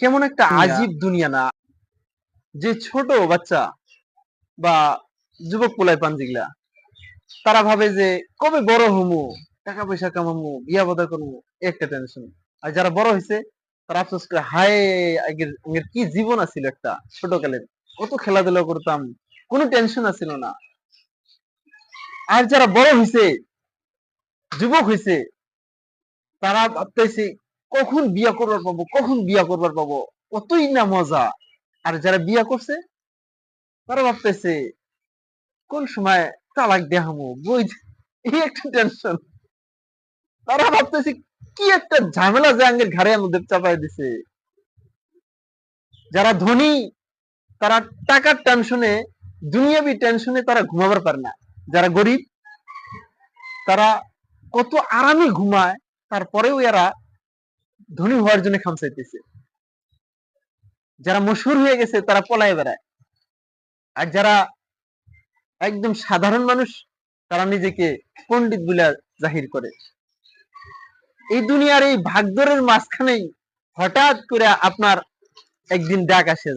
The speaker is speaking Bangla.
কেমন একটা আজীব দুনিয়া না। যে ছোট বাচ্চা বা যুবক পোলাই পান যেগুলা তারা ভাবে যে কবে বড় হমু? টাকা পয়সা কামামু বিয়া বদা করব একটা টেনশন আর যারা বড় হয়েছে তারা আফসোস করে হায় আগের আগের কি জীবন আছিল একটা ছোটকালের। কত খেলাধুলা করতাম কোনো টেনশন আছিল না। আর যারা বড় হয়েছে যুবক হয়েছে তারা ভাবতেছে কখন বিয়া করবার পাবো? কখন বিয়া করবার পাবো? কতই না মজা। আর যারা বিয়া করছে, তারা ভাবতেছে, কোন সময় তালাক দেহামো বই এই একটা টেনশন তারা ভাবতেছে, কি একটা ঝামেলা যে আঙ্গের ঘাড়ের মধ্যে চাপাই দিছে। যারা ধনী, তারা টাকার টেনশনে দুনিয়াবি টেনশনে তারা ঘুমাবার পারে না। যারা গরিব, তারা কত আরামে ঘুমায়, তারপরেও এরা ধনী হওয়ার জন্য খামচাইতেছে যারা মশুর হয়ে গেছে, তারা পলায় বেড়ায়। আর যারা একদম সাধারণ মানুষ, তারা নিজেকে পণ্ডিত বলে জাহির করে। এই দুনিয়ার এই ভাগদরের মাঝখানেই হঠাৎ করে আপনার একদিন ডাক আসে